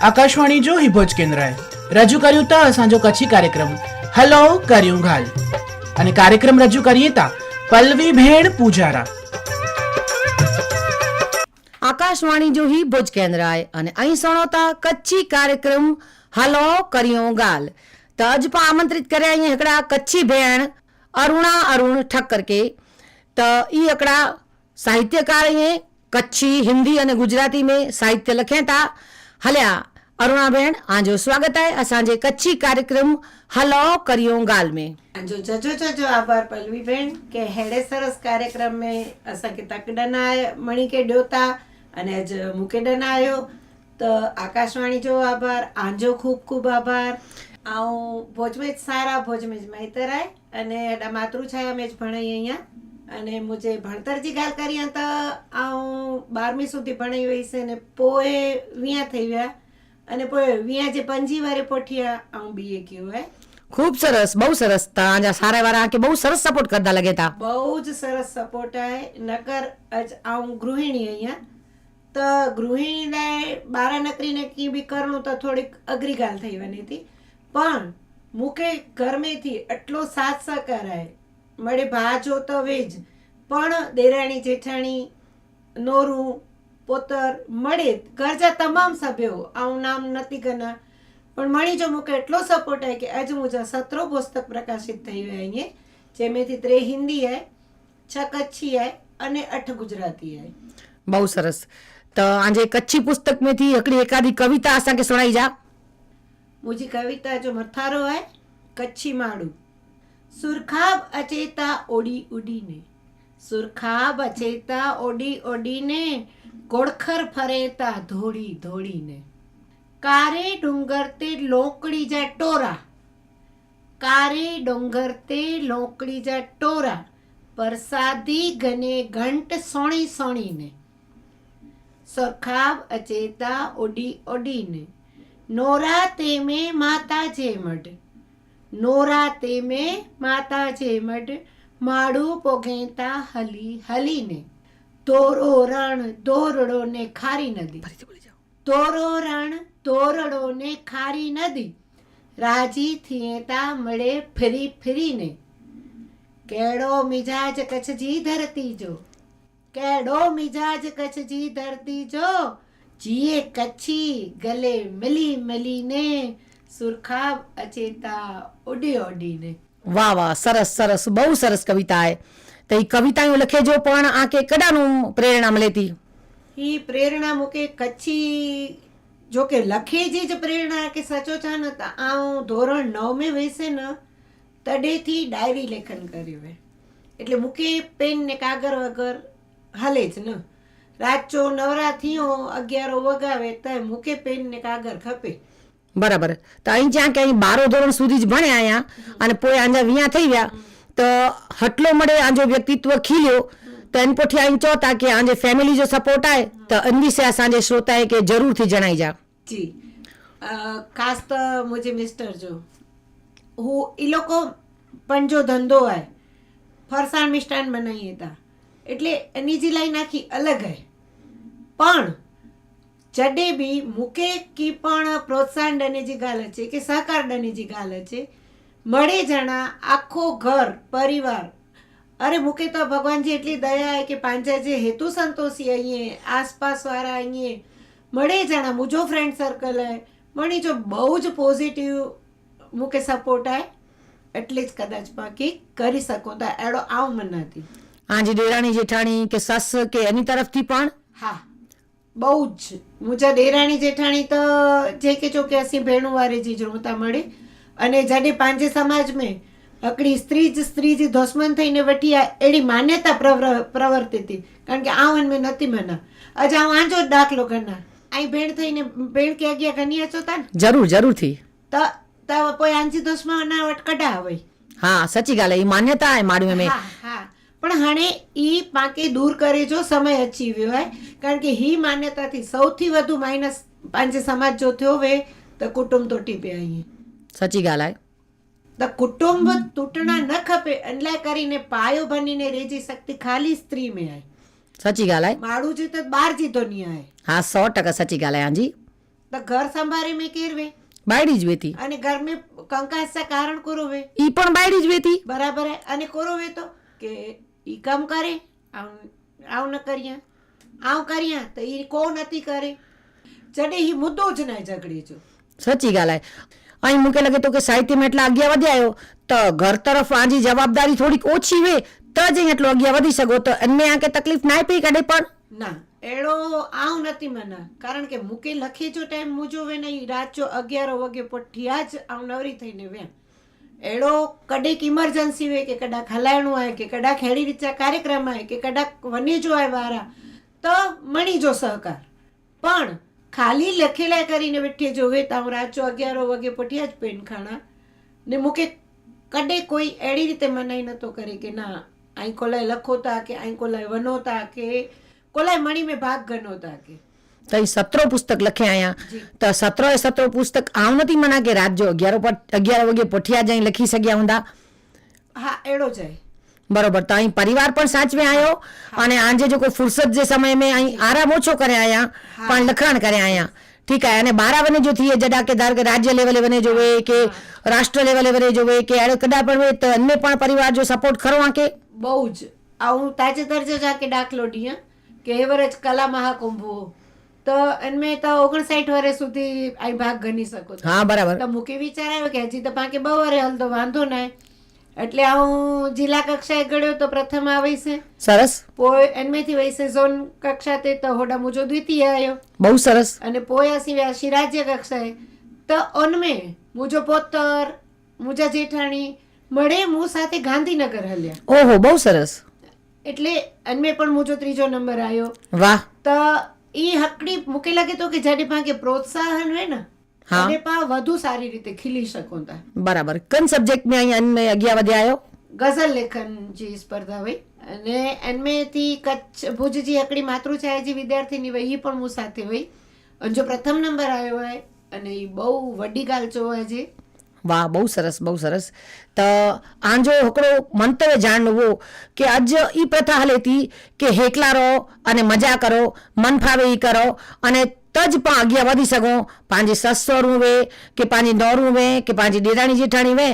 આકાશવાણી જો હિભોજ કેન્દ્રએ. રજૂ કર્યું તા અસાંજો કચ્છી કાર્યક્રમ. હલો, કર્યું ઘાલ. અને કાર્યક્રમ રજૂ કરીએ તા પલ્લવી ભેણ પૂજારા. આકાશવાણી જોહી ભુજ કેન્દ્રાય અને અહીં સણોતા કચ્છી કાર્યક્રમ. હલો, કર્યો ગાલ તજ પણ આમંત્રિત કર્યા અહીં એકડા કચ્છી ભેણ અરુણા અરુણ ઠક્કર કે. તો એ એકડા સાહિત્યકાર અહીં કચ્છી, હિન્દી અને ગુજરાતી મેં સાહિત્ય લખ્યા હતા હલ્યા અરુणाबेन आज स्वागत है असांजे कच्छी कार्यक्रम हलो करियो ॻाल्हि में जो जजो जजो आभार पलवी भेण કે હેડે સરસ કાર્યક્રમ મે અસા કે તકડના મણી કે ડોતા અને આજ મુકેડના આયો. તો આકાશવાણી જો આભાર, આજો ખૂબ ખૂબ આભાર. આઉં ભોજમેજ સારા, ભોજમેજ મહેતરાય અને એડા માતૃછાયા મેજ ભણાઈ અહીંયા. અને મુજે ભણતરજી ગાલ કરી તો આઉં બારમી સુધી ભણાઈ હોય છે ને પોએ વ્યાં થઈ ગયા. અને વ્યાજે પંજીવારે પોઠિયા આંબીએ કહેવાય ખૂબ સરસ બહુ સરસ. તાજા સારા વારા કે બહુ સરસ સપોર્ટ કરતા લગે તા. બહુ જ સરસ સપોર્ટ આય. નકર આજ આઉં ગૃહિણી અહીંયા. તો ગૃહિણીને બારા નકરીને કી બી કરનું તો થોડીક અઘરી ગાલ થઈ બની હતી. પણ મુકે ગરમેથી એટલો સાથ સહકાર આય. મળે ભા જોતો વેજ. પણ દેરાણી જેઠાણી નોરું પોતર મળી ઘરજા તમામ સભ્યો આવું નામ નથી ગના પણ મણી જો મૂકે એટલો સપોર્ટ હે કે અજ મુજા સત્રો પુસ્તક પ્રકાશિત થયું હે અહીંયા જેમેથી ત્રે હિન્દી હે છ કચ્છી હે અને અઠ ગુજરાતી હે બહુ સરસ. તો આજે કચ્છી પુસ્તક में थी एकड़ी एकादी कविता असांखे सुणाई जा मुझी कविता जो मथारो है कच्छी माड़ू सुरखाब अचेता ओड़ी उड़ी ने સુરખાબ અચેતા ઓડી ઓડીને, ગોળખર ફરેતા ધોળી ધોળીને. કારે ડુંગર તે લોકડી જા ટોરા. કારે ડુંગર તે લોકડી જા ટોરા. પરસાદી ગને ઘંટ સોણી સોણીને. સુરખાબ અચેતા ઓડી ઓડીને. નોરા તે में માતા જે મઢ નોરા તે में માતા જે મઢ માડું પોગેતા હલી હલીને તોરો રણ તોરડો ને ખારી નદી. તોરો રણ તોરડો ને ખારી નદી. રાજી થિયેતા મળે ફરી ફરીને. કેડો મિજાજ કચ્છજી ધરતી જો. કેડો મિજાજ કચ્છજી ધરતી જો. જીએ કચ્છી ગલે મિલી મિલીને સુરખાબ અચેતા ઉડી ઉડીને વાહ વાહ, સરસ સરસ, બહુ સરસ કવિતા એ તો એ કવિતાઓ લખેજો, પણ આ કે કડાનું પ્રેરણા લેતી એ પ્રેરણા મૂકે કચ્છી, જો કે લખે જે જ પ્રેરણા કે સચો છે ને આ ધોરણ નવમે વેસે ને, તડેથી ડાયરી લેખન કર્યું હે. એટલે મૂકે પેન ને કાગર વગર, હાલે જ ને. રાચો નવરા થયો, અગિયારો વગાવે તો મૂકે પેન ને કાગર ખપે. બરાબર. તો અહીં જ્યાં કે અહીં બારો ધોરણ સુધી જ ભણ્યા અહીંયા અને પોએ આંજા વ્યાં થઈ ગયા, તો હટલો મળે આંજો વ્યક્તિત્વ ખીલ્યો, તો એન પોઠી આઈને ચો તા કે આંજે ફેમિલી જો સપોર્ટ આય, તો અંદિસે આ સાંજે શ્રોતાએ કે જરૂરથી જણાઈ જા. જી. ખાસ તો મુજે મિસ્ટર જો, હું એ લોકો પણ જો ધંધો હોય, ફરસાણ મિષ્ટાન બનાવીએ તા, એટલે એની જે લાઈ નાખી અલગ હે પણ જડેબી મુકેકી પણ પ્રોત્સાહન ડનેજી ગાલે છે કે સહકાર ડનેજી ગાલે છે. મળે જણા આખો ઘર પરિવાર. અરે મૂકે તો ભગવાનજી એટલી દયા કે પાંચાજી હેતુ સંતોષી અહીંયા આસપાસવાળા અહીંયા મળે જણા મુજો ફ્રેન્ડ સર્કલ હે મણી જો બહુ જ પોઝિટિવ મૂકે સપોર્ટ આય એટલે જ કદાચ બાકી કરી શકો. તો એડો આવ મન નથી આજે ડેરાણી જેઠાણી કે સસ કે એની તરફથી પણ? હા. બહુ જ. મુજા દેરાણી જેઠાણી તો જે કે જો કે અસી ભેણું વારે જી જોતા મળે. અને જાડે પાંજે સમાજ મેં અકડી સ્ત્રી જ સ્ત્રી જ દુશ્મન થઈને વઠી એડી માન્યતા પ્રવર્તી હતી. કારણ કે આ મેં નથી મના. આજે હું આંજો જ દાખલો કરના અહીં ભેણ થઈને ભેણ કે અગિયા કન્યા છો તાન જરૂર જરૂરથી. તો તો કોઈ આંજી દુશ્મન ના વટકડા હોય. હા સચી ગાલે. એ માન્યતા એ માડું મેં હા હા. પણ હાણે એ પાંકે દૂર કરે જો સમય અચીવ્યો હોય કારણ કે હી માન્યતાથી સૌથી વધુ માઇનસ પાંચે સમાજ જો થયો વે તો કુટુંબ તૂટી પે અહીં. સાચી ગાલાય તો કુટુંબ તૂટણા ન ખપે એટલે કરીને પાયો બનીને રેજી શક્તિ ખાલી સ્ત્રી મેં આય સાચી ગાલાય માળું જે તો બાર જીતો નહીં આય હા સો ટકા સાચી ગાલાય હાજી તો ઘર સંભાળે મેં કેરવે. બાયડી જ વેતી. અને ઘર મેં કંકાસા કારણ કોરોવે. ઈ પણ બાયડી જ વેતી. બરાબર અને કોરોવે તો કે એ કામ કરે? આવ આવ ન કર્યા આવ કર્યા તો એ કો નથી કરે? જડે એ મુદ્દો જ ના ઝઘડી જો સાચી ગાલાય અહીં મૂકે લાગે તો કે સાહિત્યમાં એટલા અગિયાર વધ્યાયો તો ઘર તરફ આજી જવાબદારી થોડીક ઓછી વે તો જ અહીં એટલો અગિયાર વધી શકો. તો એમને આ કે તકલીફ ના આપી કાઢે પણ? ના એડો આવ નથી મને. કારણ કે મૂકે લખે જો ટાઈમ મુજો વે નહીં રાત જો અગિયાર વાગે પઠ્યા જ આવ નવરી થઈને વેમ એડો કડેક ઇમરજન્સી હોય કે કડાક હલાયણું આવે કે કડાક હેડી રીતના કાર્યક્રમ આવે કે કડાક વનેજો આવે વારા, તો મણી જો સહકાર. પણ ખાલી લખેલા કરીને બેઠી જોવે તો હું રાચો અગિયારો વાગે પઠ્યા જ પેન ખાણા ને મૂકે કડે કોઈ એડી રીતે મનાઈ નતો કરે કે ના અહીં કોલાય લખોતા કે અહીં કોલાય વનોતા કે, કોલાય મણી મેં ભાગ ગનોતા કે. તો એ સત્રો પુસ્તક લખે અહીંયા. તો સત્રો એ સત્રો પુસ્તક આવું નથી મના કે રાત જો અગિયાર અગિયાર વાગે પઠિયા જઈ લખી શક્યા ઊંધા. હા એડો જાય. બરોબર તો અહીં પરિવાર પણ સાચવે આવ્યો અને આજે જો કોઈ ફુરસત જે સમય મેં અહીં આરામ ઓછો કરે અહીંયા પણ લખાણ કરે અહીંયા ઠીક હે અને બારા વને જો થઈએ જડા કે ધાર કે રાજ્ય લેવલે વને જોવે કે રાષ્ટ્ર લેવલે વને જોવે કે એડે કદા પણ તો અન્ય પણ પરિવાર જો સપોર્ટ કરો આ કે બહુ જ. આવું તાજેતર જ જા કે દાખલો ડીયા કે એવરેજ કલા મહાકુંભ. તો એનમે તો ઓગણસાઠ વર્ષ સુધી અહીં ભાગ ગણી શકો છો. હા બરાબર. તો મૂકી વિચાર આવ્યો કે હજી તો પાકે બહુ વરે હાલ તો વાંધો ના એટલે આ હું જિલ્લા કક્ષાએ ગળ્યો તો પ્રથમ આ છે સરસ. પોય એનમેથી વૈસે ઝોન કક્ષા તે તો હોડા મુજો દ્વિતીય આવ્યો બહુ સરસ. અને પોય સિવાય વ્યાસી રાજ્ય કક્ષાએ તો અનમે મુજો પોતર મુજા જેઠાણી મળે હું સાથે ગાંધીનગર હલ્યા. ઓહો બહુ સરસ. એટલે અનમે પણ મુજો ત્રીજો નંબર આવ્યો વાહ. તો ઈ હકડી મૂકે લાગે તો કે જડે પાસે પ્રોત્સાહન હોય ને. જડે પા વધુ સારી રીતે ખીલી શકો તા. બરાબર. કન સબ્જેક્ટ में અહીં અન્ય અગિયાર વધ્યા આવ્યો ગઝલ લેખન જી સ્પર્ધા હોય. અને એનમેથી કચ્છ ભુજજી હકડી માતૃછાયાજી વિદ્યાર્થીની હોય ઈ પણ હું સાથે હોય. અને જો પ્રથમ નંબર આવ્યો હોય અને એ બહુ વડી ગાલ જોવા છે વાહ, બહુ સરસ બહુ સરસ. તો આંજો હકડો મંતવ્ય જાણવો કે આજ એ પ્રથા હાલેતી કે હેકલા રહો અને મજા કરો, મન ફાવે એ કરો અને તજ પણ આગિયા વધી શકો. પાંજી સસોરું વે, કે પાંજી નોરું વે, કે પાંજી ડેરાણી જેઠાણી વે,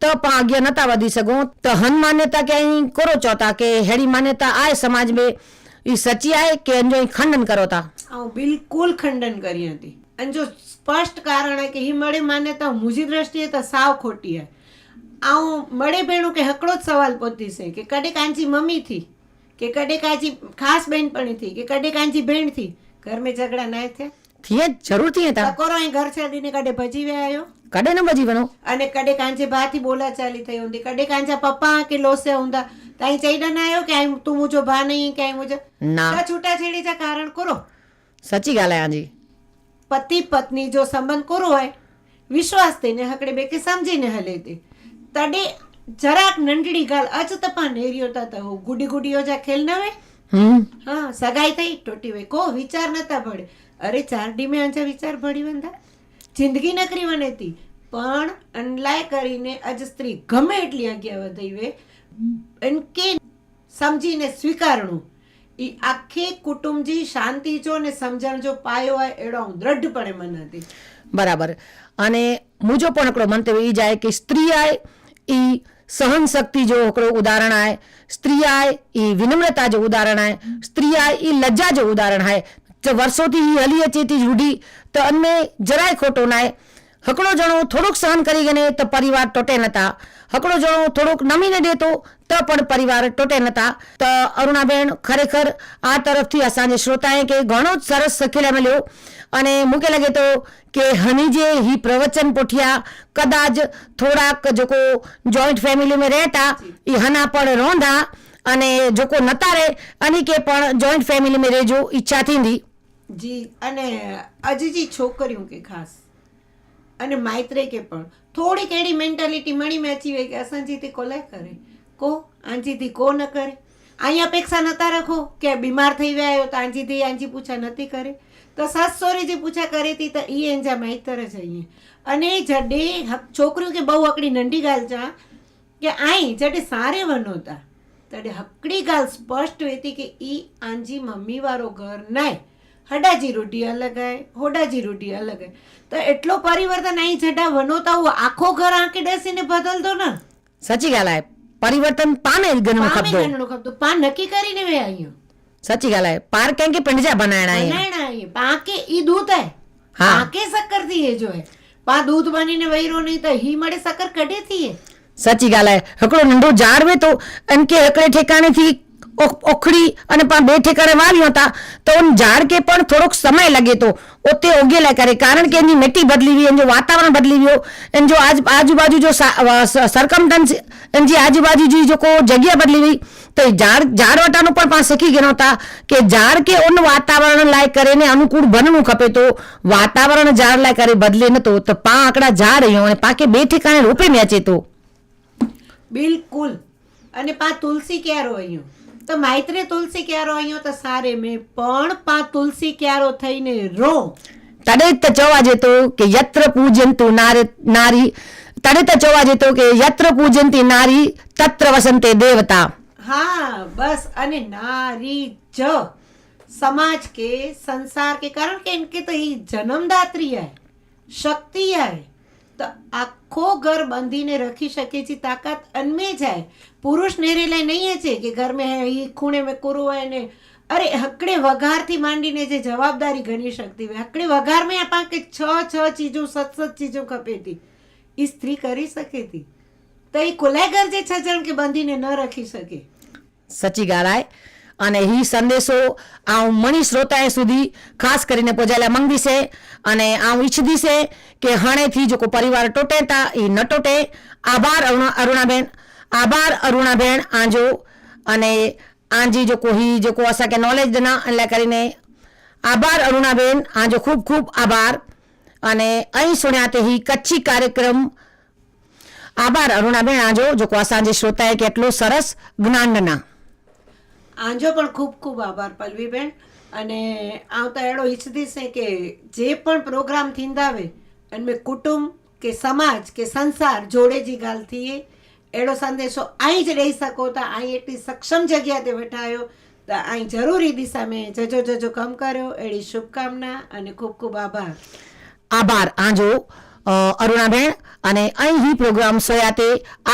તો પણ આગિયા નતા વધી શકો. તો હન માન્યતા કે અહીં કરો ચોતા કે હેડી માન્યતા આય સમાજ મેં એ સચી આય કે એનો ખંડન કરો તા? બિલકુલ ખંડન કરી હતી અને જો સ્પષ્ટ કારણ હે કે એ મળે માન્યતા મુજી દ્રષ્ટિએ તો સાવ ખોટી હે. આવું મળે ભેણું કે હકડો જ સવાલ પોતી છે કે કડે કાંચી મમ્મીથી કે કડે કાંચી ખાસ બહેનપણીથી કે કડે કાંચી ભેણથી ઘરમાં ઝઘડા ના થયા? થયે જરૂર થયે તા કોરો અહીં ઘર છાડીને કડે ભજી વે આયો? કડે ન ભજી વનો અને કડે કાંચે ભાથી બોલા ચાલી થઈ ઉંદી કડે કાંચા પપ્પા કે લોસે ઉંદા તાઈ ચૈડા ના આયો કે આઈ તું મુજો ભા નહીં કે આઈ મુજો? ના. છૂટા છેડી જા કારણ કરો. સચી ગાલે આજી. પતિ પત્ની જો સંબંધ કરો હોય વિશ્વાસ થઈને હકડે બે કે સમજીને હલે તે તડે જરાક નંડડી ગાલ અચ તપા નેરિયો તા હો ગુડી ગુડીઓ જા ખેલ ન વે હમ. હા સગાઈ થઈ ટોટી વે કો વિચાર નતા ભળે. અરે ચાર ડીમે આંચા વિચાર ભળી વંદા જિંદગી નકરી વનેતી પણ અનલાય કરીને અજ સ્ત્રી ગમે એટલી આગળ વધી વે એન કે સમજીને સ્વીકારણું. એ આખી કુટુંબજી શાંતિ જો ને સમજણ જો પાયો હોય, એડો હું દ્રઢપણે મન હતી. બરાબર. અને મુજો પણ એકડો મંતવ્ય એ જાય કે સ્ત્રી આય એ સહન શક્તિ જો એકડો ઉદાહરણ આય સ્ત્રી આય એ વિનમ્રતા જો ઉદાહરણ આય સ્ત્રી આય એ લજ્જા જો ઉદાહરણ આય. જે વર્ષોથી એ હલી અચેતી રૂઢી તો અમને જરાય ખોટો નાય. હકડો જણો થોડુંક સહન કરી ગને તો પરિવાર તોટે નતા. હકડો જણો થોડુંક નમીને દેતો, તો પણ પરિવાર તૂટે નતા. તો અરુણાબેન ખરેખર આ તરફથી અસાંજે શ્રોતાએ કે ઘણો જ સરસ સખીલા મળ્યો. અને મૂકે લાગે તો કે હનીજે હી પ્રવચન પોઠિયા, કદાચ થોડાક જોકો જોઈન્ટ ફેમિલીમાં રહેતા એ હના પણ રોંધા, અને જોકો નતા રહે અને કે પણ જોઈન્ટ ફેમિલીમાં રહેજો ઈચ્છા થીંદી જી, અને અજીજી છોકરીઓ કે ખાસ? અને માઇત્રે કે પણ. થોડીક એડી મેન્ટાલિટી મળી મેં અચી હોય કે અસાંજીથી કોલાય કરે? કો? આંજીથી કો ન કરે? અહીં અપેક્ષા નતા રાખો કે બીમાર થઈ ગયા તો આંજીથી આંજી પૂછા નથી કરે? તો સાસ સોરી જે પૂછા કરી હતી તો એ એંજા માઇતર જ અહીંયા અને જડે છોકરીઓ કે બહુ અકડી નંડી ગાલ ચા કે આઈ જડે સારે વનોતા. તડે હકડી ગાલ સ્પષ્ટ હતી કે ઈ આંજી મમ્મી વાળો ઘર નાય. હડાજી રૂઢી અલગ હે હોડાજી રૂઢી અલગ હે તો એટલો પરિવર્તન અહીં છટા વનોતા હું આખો ઘર આંકી ડસીને બદલતો ને. સાચી ગાલાય પરિવર્તન પાને ગણનો ખબદો પાને ગણનો ખબદો પા નક્કી કરીને વે આયો. સાચી ગાલાય પાર કેમ કે પંડજા બનાયણા હે બનાયણા પાકે ઈ દૂધ હે હા. પાકે શક્કરથી હે જો હે પા દૂધ બનીને વૈરો નહીં તો હી મળે શક્કર કઢે થી હે સાચી ગાલાય હકડો નંડો જાર વે તો એમ કે હકડે ઠેકાણે થી ઓખડી અને પણ બે ઠેકાણે વાવ્યો હતા. તો ઝાડ કે પણ થોડોક સમય લાગે તો. ઓતે ઓગેલા કરે. કારણ કે એની મેટી બદલી ગઈ એનું વાતાવરણ બદલી ગયો એમ જો આજ આજુબાજુ જો સરકમટન્સ એમ જે આજુબાજુ જો કોઈ જગ્યા બદલી ગઈ તો એ ઝાડ ઝાડવટાનું પણ પણ શીખી ગયા હતા કે ઝાડ કે ઓન વાતાવરણ લાય કરીને અનુકૂળ બનવું ખપે તો વાતાવરણ ઝાડ લાય કરે, બદલે નતો તો. પા આંકડા ઝાડ રહ્યો અને પાકે બે ઠેકાણે રોપે મેચે તો. બિલકુલ. અને પા તુલસી ક્યાં રોયું તો માઇત્રે તુલસી ક્યારો અહીંયા તો સારે મેં પણ પા તુલસી ક્યારો થઈને રો તડે त चवा जेतो કે યત્ર પૂજયંતુ નારી નારી તડે त चवा जेतो કે યત્ર પૂજયંતી નારી તત્ર વસંતે દેવતા હા બસ અને નારી જ समाज के संसार के कारण के इनके तो ही जन्मदात्री है शक्ति है તો આખો ઘર બંધીને રખી શકે છે, તાકાત અનમે જાય. પુરુષ નેરેલા નહીં છે કે ઘરમાં એ ખૂણે મેં કુરુ હોય ને, અરે હકડે વઘારથી માંડીને જે જવાબદારી ગણી શકતી હોય. હકડે વઘાર મેં આપા કે છ છ ચીજો, સત સત ચીજો ખપેતી. એ સ્ત્રી કરી શકે હતી તો એ કોલાગર જે છજણ કે બંધીને ન રખી શકે? સચી ગાળાય. અને એ સંદેશો આ મણી શ્રોતાએ સુધી ખાસ કરીને પહોંચાડ્યા માંગી છે. અને આ ઈચ્છદી છે કે હણેથી જો પરિવાર તૂટે તા એ ન તૂટે આભાર અરુણાબેન આભાર અરુણાબેન આજો. અને આજી જો કોઈ જો અસાકે નોલેજ ના એટલે કરીને આભાર અરુણાબેન, આજો ખૂબ ખૂબ આભાર. અને અહીં સુણ્યા તે કચ્છી કાર્યક્રમ. આભાર અરુણાબેન, આજો, જો અસાંજે શ્રોતાએ કેટલો સરસ જ્ઞાનના. આંજો પણ ખૂબ ખૂબ આભાર પલ્લવીબેન અને આવતા એડો ઈચ્છતી છે કે જે પણ પ્રોગ્રામ થીંદાવે એમાં કુટુંબ કે સમાજ કે સંસાર જોડે જી ॻाल्हि थिए अहिड़ो संदेशो અહીં જ ॾेई सघो था અહીં એટલી સક્ષમ જગ્યા તે વટાયો તો અહીં જરૂરી દિશા મેં જજો જજો કમ કર્યો. એડી શુભકામના અને ખૂબ ખૂબ આભાર. આભાર, આંજો. અરુણાબેન અને અહીં હી પ્રોગ્રામ સયાતે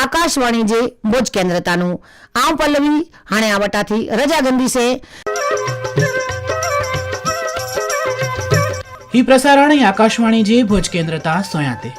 આકાશવાણી જે ભોજ કેન્દ્રતાનું આ પલ્લવી હાણે આ વટાથી રજા ગંદી છે. હી પ્રસારણ આકાશવાણી જે ભોજ કેન્દ્રતા સોયાતે.